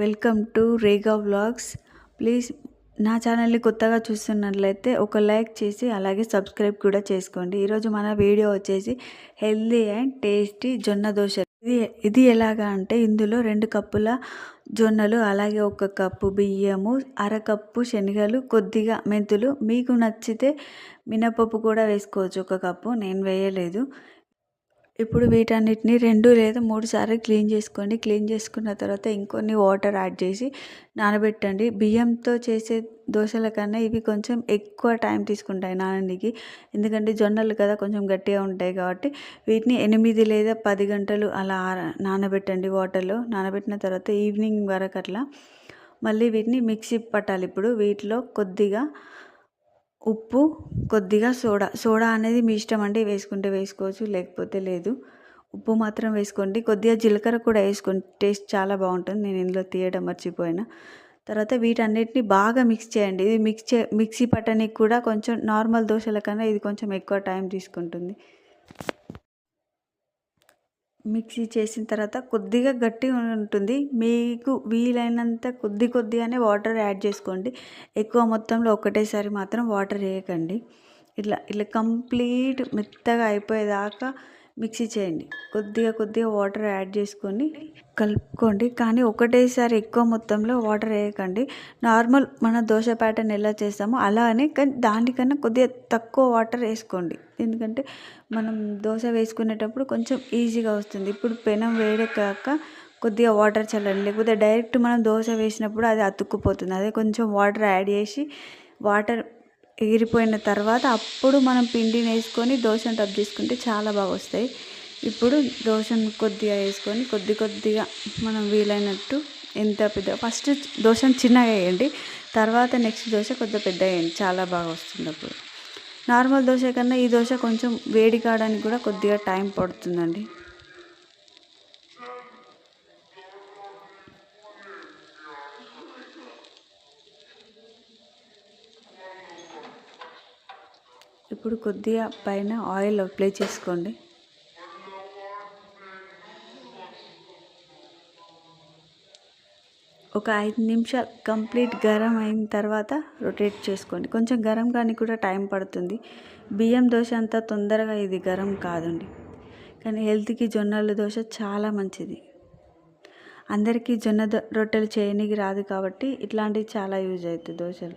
Welcome to Rega vlogs. Please నా ఛానల్ని కొత్తగా చూస్తున్నట్లయితే ఒక లైక్ చేసి అలాగే సబ్స్క్రైబ్ కూడా చేసుకోండి. ఈరోజు మన వీడియో వచ్చేసి హెల్దీ అండ్ టేస్టీ జొన్న దోశ. ఇది ఇది ఎలాగా అంటే ఇందులో రెండు కప్పుల జొన్నలు అలాగే ఒక కప్పు బియ్యము అరకప్పు శనగలు కొద్దిగా మెంతులు. మీకు నచ్చితే మినపప్పు కూడా వేసుకోవచ్చు ఒక కప్పు. నేను వేయలేదు. ఇప్పుడు వీటన్నిటిని రెండు లేదా మూడు సార్లు క్లీన్ చేసుకోండి. క్లీన్ చేసుకున్న తర్వాత ఇంకొన్ని వాటర్ యాడ్ చేసి నానబెట్టండి. బియ్యంతో చేసే దోశల కన్నా ఇవి కొంచెం ఎక్కువ టైం తీసుకుంటాయి నానడానికి ఎందుకంటే జొన్నలు కదా కొంచెం గట్టిగా ఉంటాయి కాబట్టి వీటిని ఎనిమిది లేదా పది గంటలు అలా నానబెట్టండి వాటర్లో. నానబెట్టిన తర్వాత ఈవినింగ్ వరకు అట్లా మళ్ళీ వీటిని మిక్సీ పట్టాలి. ఇప్పుడు వీటిలో కొద్దిగా ఉప్పు కొద్దిగా సోడా. సోడా అనేది మీ ఇష్టం అండి వేసుకుంటే వేసుకోవచ్చు లేకపోతే లేదు. ఉప్పు మాత్రం వేసుకోండి. కొద్దిగా జీలకర్ర కూడా వేసుకోండి. టేస్ట్ చాలా బాగుంటుంది. నేను ఇందులో తీయడం మర్చిపోయినా. తర్వాత వీటన్నిటిని బాగా మిక్స్ చేయండి. ఇది మిక్స్ చే మిక్సీ పట్టనికి కూడా కొంచెం నార్మల్ దోశల కన్నా ఇది కొంచెం ఎక్కువ టైం తీసుకుంటుంది. మిక్సీ చేసిన తర్వాత కొద్దిగా గట్టిగా ఉంటుంది. మీకు వీలైనంత కొద్ది కొద్దిగానే వాటర్ యాడ్ చేసుకోండి. ఎక్కువ మొత్తంలో ఒకటేసారి మాత్రం వాటర్ వేయకండి. ఇట్లా ఇట్లా కంప్లీట్ మెత్తగా అయిపోయేదాకా మిక్సీ చేయండి. కొద్దిగా కొద్దిగా వాటర్ యాడ్ చేసుకొని కలుపుకోండి. కానీ ఒకటేసారి ఎక్కువ మొత్తంలో వాటర్ వేయకండి. నార్మల్ మన దోశ ప్యాటర్న్ ఎలా చేస్తామో అలానే కానీ దానికన్నా కొద్దిగా తక్కువ వాటర్ వేసుకోండి. ఎందుకంటే మనం దోశ వేసుకునేటప్పుడు కొంచెం ఈజీగా వస్తుంది. ఇప్పుడు పెనం వేడెక్కాక కొద్దిగా వాటర్ చల్లండి. లేకపోతే డైరెక్ట్ మనం దోశ వేసినప్పుడు అది అతుక్కుపోతుంది. అదే కొంచెం వాటర్ యాడ్ చేసి వాటర్ ఎగిరిపోయిన తర్వాత అప్పుడు మనం పిండిని వేసుకొని దోశను టప్ చేసుకుంటే చాలా బాగా వస్తాయి. ఇప్పుడు దోశను కొద్దిగా వేసుకొని కొద్ది కొద్దిగా మనం వీలైనట్టు ఎంత పెద్ద ఫస్ట్ దోశను చిన్నగా వేయండి తర్వాత నెక్స్ట్ దోశ కొద్దిగా పెద్ద వేయండి చాలా బాగా వస్తుంది అప్పుడు. నార్మల్ దోశ కన్నా ఈ దోశ కొంచెం వేడి కావడానికి కూడా కొద్దిగా టైం పడుతుందండి. ఇప్పుడు కొద్దిగా పైన ఆయిల్ అప్లై చేసుకోండి. ఒక ఐదు నిమిషాలు కంప్లీట్ గరం అయిన తర్వాత రొటేట్ చేసుకోండి. కొంచెం గరం కానీ కూడా టైం పడుతుంది. బియ్యం దోశ అంత తొందరగా ఇది గరం కాదండి. కానీ హెల్త్కి జొన్నల దోశ చాలా మంచిది. అందరికీ జొన్న రొట్టెలు చేయనికి రాదు కాబట్టి ఇట్లాంటివి చాలా యూజ్ అవుతుంది దోశలు.